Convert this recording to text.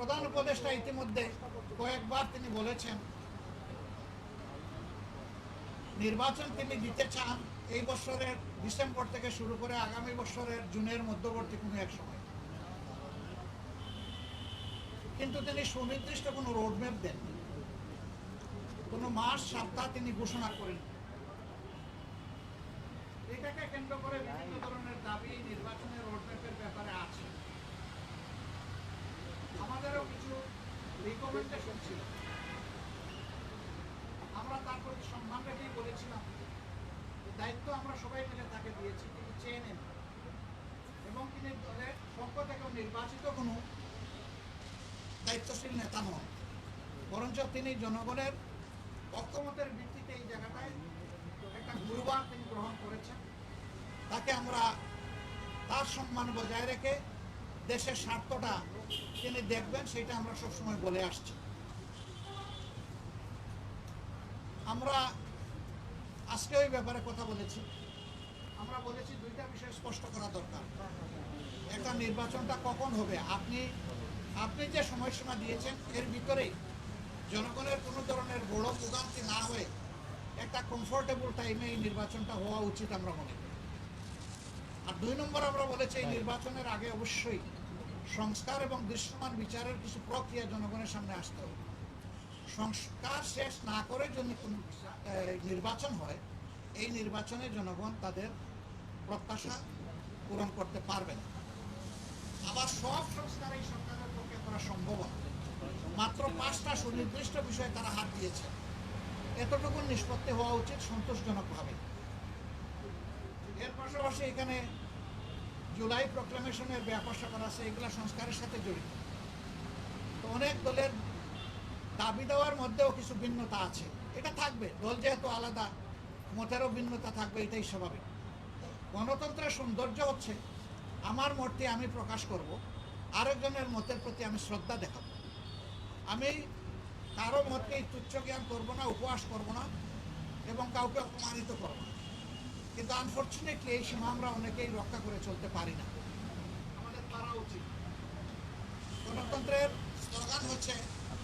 প্রধান উপদেষ্টা ইতিমধ্যে কয়েকবার তিনি বলেছেন, নির্বাচন তিনি দিতে চান এই বছরের ডিসেম্বর থেকে শুরু করে আগামী বছরের জুনের মধ্যবর্তী কোনো এক সময়। কিন্তু তিনি সুনির্দিষ্ট কোনো রোডম্যাপ দেন কোনো মাস সপ্তাহ তিনি ঘোষণা করেন এটাকে কেন্দ্র করে বিভিন্ন ধরনের দাবি নির্বাচনের রোডম্যাপের ব্যাপারে আছে আমাদেরও কিছু রিকমেন্ডেশন ছিল আমরা তার প্রতি সম্মান রেখেই বলেছিলাম দায়িত্ব আমরা সবাই মিলে তাকে দিয়েছি, তিনি চেয়ে এবং তিনি দলের পক্ষ থেকেও নির্বাচিত কোনো দায়িত্বশীল নেতা নন। বরঞ্চ তিনি জনগণের ঐক্যমতের ভিত্তিতে এই জায়গাটায় একটা গুরুবার তিনি গ্রহণ করেছেন। তাকে আমরা তার সম্মান বজায় রেখে দেশের স্বার্থটা তিনি দেখবেন, সেটা আমরা সবসময় বলে আসছি। আমরা আজকে ওই ব্যাপারে কথা বলেছি। আমরা বলেছি দুইটা বিষয় স্পষ্ট করা দরকার। একটা নির্বাচনটা কখন হবে? আপনি আপনি যে সময়সীমা দিয়েছেন, এর ভিতরে জনগণের কোনো ধরনের বড় ভোগান্তি না হয়ে একটা কমফোর্টেবল টাইমে এই নির্বাচনটা হওয়া উচিত আমরা মনে করি। আর দুই নম্বর আমরা বলেছি, এই নির্বাচনের আগে অবশ্যই সংস্কার এবং দৃশ্যমান বিচারের কিছু প্রক্রিয়া জনগণের সামনে আসতে হবে। সংস্কার শেষ না করে যদি কোনো নির্বাচন হয়, এই নির্বাচনে জনগণ তাদের প্রত্যাশা পূরণ করতে পারবে না। আবার সব সংস্কার এই সরকারের পক্ষে করা সম্ভব মাত্র পাঁচটা সুনির্দিষ্ট বিষয়ে তারা হাত দিয়েছে। এতটুকু নিষ্পত্তি হওয়া উচিত সন্তোষজনকভাবে। এর পাশাপাশি এখানে জুলাই প্রক্লামেশনের ব্যাপার স্যাপার আছে, এগুলো সংস্কারের সাথে জড়িত। তো অনেক দলের দাবি দেওয়ার মধ্যেও কিছু ভিন্নতা আছে। এটা থাকবে, দল যেহেতু আলাদা, মতেরও ভিন্নতা থাকবে, এটাই স্বাভাবিক। গণতন্ত্রের সৌন্দর্য হচ্ছে, আমার মতটি আমি প্রকাশ করব, আরেকজনের মতের প্রতি আমি শ্রদ্ধা দেখাবো। আমি কারও মতকেই তুচ্ছ জ্ঞান করব না, উপহাস করব না, এবং কাউকে অপমানিত করব না। কিন্তু আনফর্চুনেটলি এই সীমা আমরা অনেকেই রক্ষা করে চলতে পারি না। আমাদের পারা উচিত। গণতন্ত্রের স্লোগান হচ্ছে